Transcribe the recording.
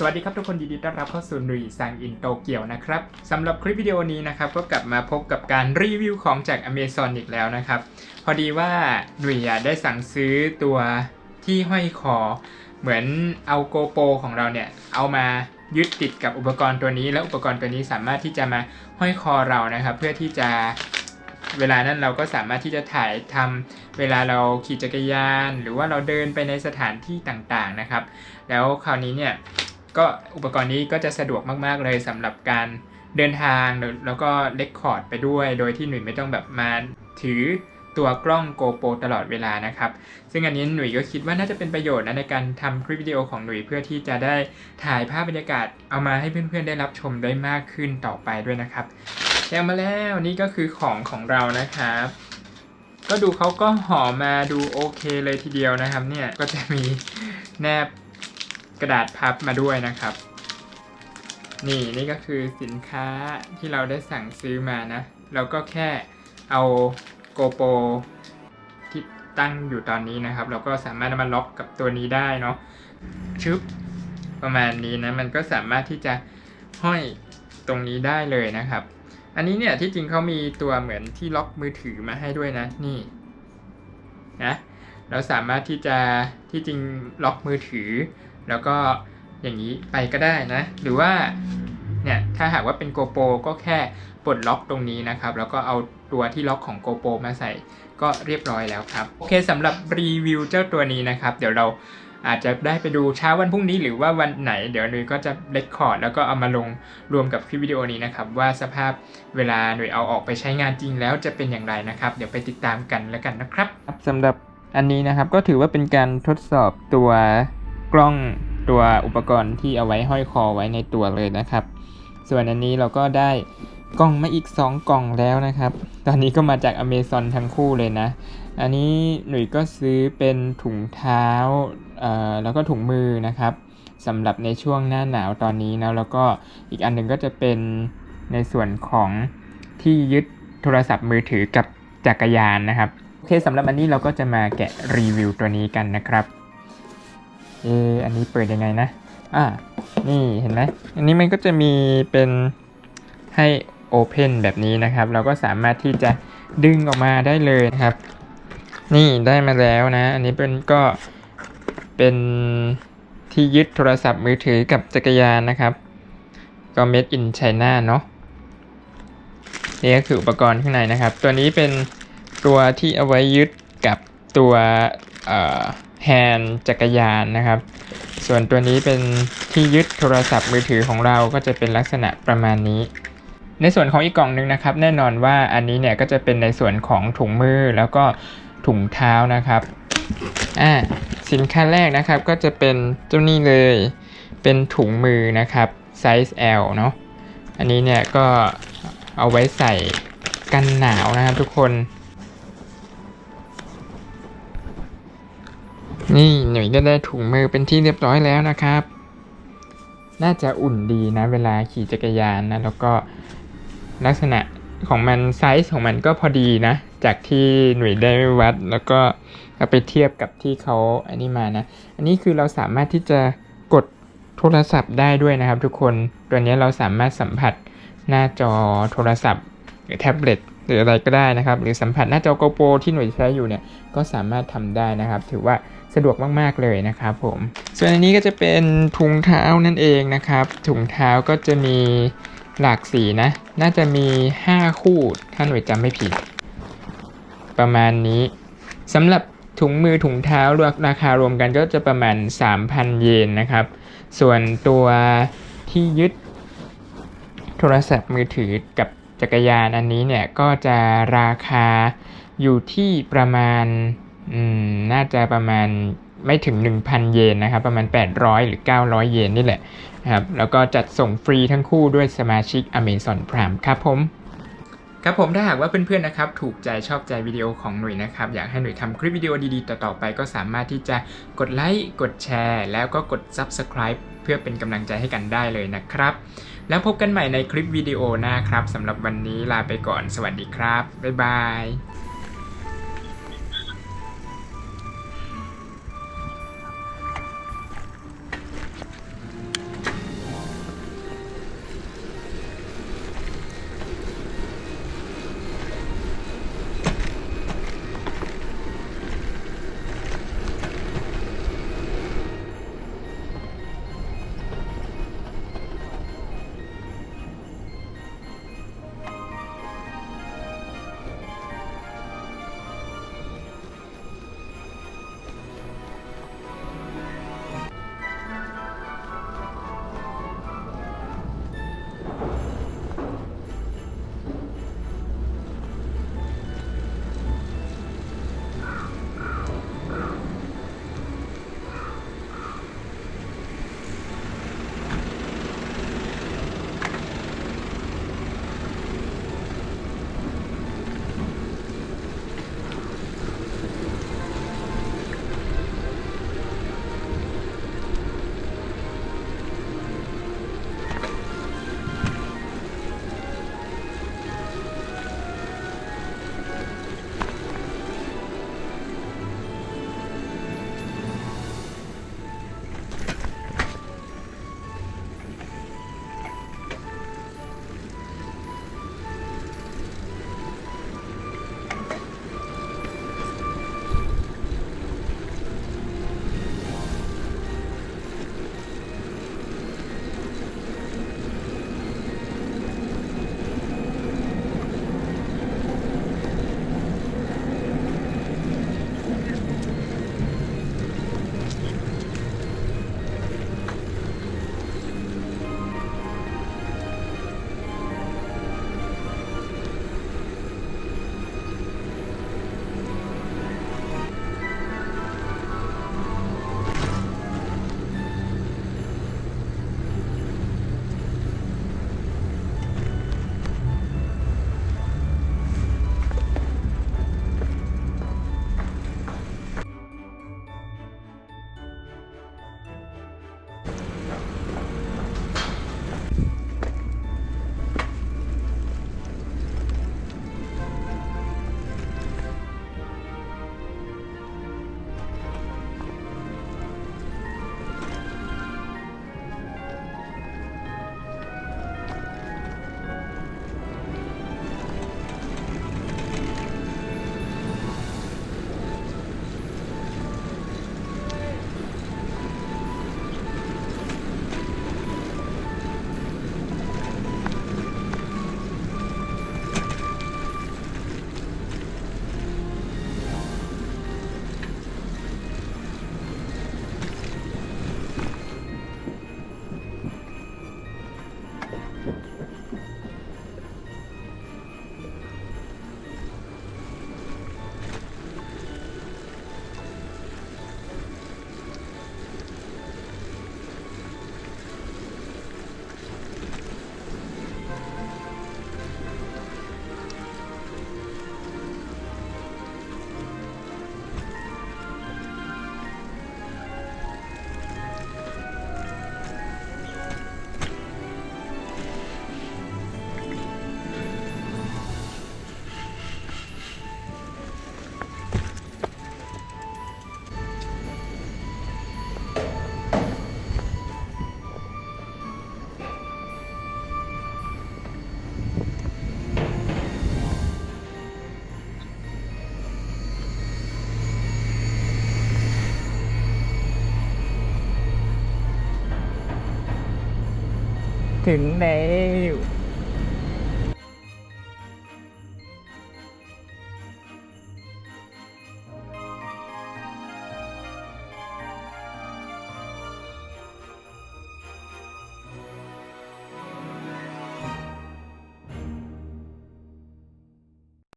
สวัสดีครับทุกคนยินดีต้อนรับเข้าสู่นุยซังอินโตเกียวนะครับสำหรับคลิปวิดีโอนี้นะครับก็กลับมาพบกับการรีวิวของจาก Amazon อีกแล้วนะครับ พอดีว่าหนุยอะได้สั่งซื้อตัวที่ห้อยคอ เหมือนเอาโกโปรของเราเนี่ย เอามายึดติดกับอุปกรณ์ตัวนี้ แล้วอุปกรณ์ตัวนี้สามารถที่จะมาห้อยคอเรานะครับ เพื่อที่จะเวลานั้นเราก็สามารถที่จะถ่ายทำเวลาเราขี่จักรยาน หรือว่าเราเดินไปในสถานที่ต่างๆนะครับ แล้วคราวนี้เนี่ย ก็อุปกรณ์นี้ก็จะสะดวกมาก ๆ เลยสำหรับการเดินทาง แล้วก็เลคคอร์ดไปด้วย โดยที่หนุ่ยไม่ต้องแบบมาถือตัวกล้องโกโปรตลอดเวลานะครับ ซึ่งอันนี้หนุ่ยก็คิดว่าน่าจะเป็นประโยชน์นะในการทำคลิปวิดีโอของหนุ่ยเพื่อที่จะได้ถ่ายภาพบรรยากาศเอามาให้เพื่อนๆได้รับชมได้มากขึ้นต่อไปด้วยนะครับแล้วมาแล้วนี่ก็คือของของเรานะครับก็ดูเขาก็ห่อมาดูโอเคเลยทีเดียวนะครับเนี่ยก็จะมีแนบ กระดาษพับมาด้วยนะครับ นี่นี่ก็คือสินค้าที่เราได้สั่งซื้อมานะ เราก็แค่เอาโกโปรที่ตั้งอยู่ตอนนี้นะครับ เราก็สามารถมาล็อกกับตัวนี้ได้เนาะชึบประมาณนี้นะ มันก็สามารถที่จะห้อยตรงนี้ได้เลยนะครับ อันนี้เนี่ยที่จริงเขามีตัวเหมือนที่ล็อกมือถือมาให้ด้วยนะ นี่นะเราสามารถที่จะที่จริงล็อกมือถือ แล้วก็อย่างนี้ไปก็ได้นะ หรือว่าเนี่ยถ้าหากว่าเป็นโกโปรก็แค่ปลดล็อกตรงนี้นะครับ แล้วก็เอาตัวที่ล็อกของโกโปรมาใส่ก็เรียบร้อยแล้วครับ โอเคสำหรับรีวิวเจ้าตัวนี้นะครับ เดี๋ยวเราอาจจะได้ไปดูเช้าวันพรุ่งนี้หรือว่าวันไหน เดี๋ยวหนุ่ยก็จะเลคคอร์ดแล้วก็เอามาลงรวมกับคลิปวิดีโอนี้นะครับ ว่าสภาพเวลาหนุ่ยเอาออกไปใช้งานจริงแล้วจะเป็นอย่างไรนะครับ เดี๋ยวไปติดตามกันแล้วกันนะครับสำหรับอันนี้นะครับก็ถือว่าเป็นการทดสอบตัว กล้องตัวอุปกรณ์ที่เอาไว้ห้อยคอไว้ในตัวเลยนะครับ ส่วนอันนี้เราก็ได้กล่องมาอีก 2 กล่องแล้วนะครับ ตอนนี้ก็มาจากอเมซอนทั้งคู่เลยนะ อันนี้หนุ่ยก็ซื้อเป็นถุงเท้าเอ่อแล้วก็ถุงมือนะครับสำหรับในช่วงหน้าหนาวตอนนี้นะแล้วก็อีกอันหนึ่งก็จะเป็นในส่วนของที่ยึดโทรศัพท์มือถือกับจักรยานนะครับ โอเคสำหรับอันนี้เราก็จะมาแกะรีวิวตัวนี้กันนะครับ เอออันนี้เปิดยังไงนะ อ่า นี่เห็นไหม อันนี้มันก็จะมีเป็นให้ Open แบบนี้นะครับ เราก็สามารถที่จะดึงออกมาได้เลยนะครับ นี่ได้มาแล้วนะ อันนี้เป็นก็เป็นที่ยึดโทรศัพท์มือถือกับจักรยานนะครับ ก็ made in China เนาะนี่ก็คืออุปกรณ์ข้างในนะครับ ตัวนี้เป็นตัวที่เอาไว้ยึดกับตัว แฮนด์จักรยานนะครับ ส่วนตัวนี้เป็นที่ยึดโทรศัพท์มือถือของเราก็จะเป็นลักษณะประมาณนี้ ในส่วนของอีกกล่องหนึงนะครับ แน่นอนว่าอันนี้เนี่ยก็จะเป็นในส่วนของถุงมือแล้วก็ถุงเท้านะครับอ่าสินค้าแรกนะครับก็จะเป็นเจ้านี่เลยเป็นถุงมือนะครับไซส์ L เนาะอันนี้เนี่ยก็เอาไว้ใส่กันหนาวนะครับทุกคน นี่หนุ่ยก็ได้ถุงมือเป็นที่เรียบร้อยแล้วนะครับ น่าจะอุ่นดีนะเวลาขี่จักรยานนะ แล้วก็ลักษณะของมันไซส์ของมันก็พอดีนะ จากที่หนุ่ยได้วัด แล้วก็เอาไปเทียบกับที่เขาอันนี้มานะ อันนี้คือเราสามารถที่จะกดโทรศัพท์ได้ด้วยนะครับ ทุกคนตัวนี้เราสามารถสัมผัสหน้าจอโทรศัพท์ หรือแท็บเล็ต หรืออะไรก็ได้นะครับ หรือสัมผัสหน้าจอ GoPro ที่หน่วยใช้อยู่เนี่ยก็สามารถทำได้นะครับ ถือว่าสะดวกมาก ๆ เลยนะครับผม ส่วนอันนี้ก็จะเป็นถุงเท้านั่นเองนะครับ ถุงเท้าก็จะมีหลากสีนะ น่าจะมี 5 คู่ ถ้าหน่วยจำไม่ผิด ประมาณนี้สำหรับถุงมือถุงเท้ารวมราคารวมกันก็จะประมาณ 3,000 เยนนะครับ ส่วนตัวที่ยึดโทรศัพท์มือถือกับ จักรยานอันนี้เนี่ยก็จะราคาอยู่ที่ประมาณน่าจะประมาณไม่ถึง 1,000 เยนนะครับ ประมาณ 800 หรือ 900 เยนนี่แหละนะครับแล้วก็จัดส่งฟรีทั้งคู่ด้วยสมาชิก Amazon Prime ครับผม ครับผมถ้าหากว่าเพื่อนๆนะครับ ถูกใจชอบใจวิดีโอของหนุ่ยนะครับ อยากให้หนุ่ยทำคลิปวิดีโอดีๆ ต่อๆไปก็สามารถที่จะกดไลค์กดแชร์ แล้วก็กด Subscribe เพื่อเป็นกำลังใจให้กันได้เลยนะครับ แล้วพบกันใหม่ในคลิปวิดีโอหน้าครับสำหรับวันนี้ลาไปก่อนสวัสดีครับ บ๊ายบาย ถึงแล้ว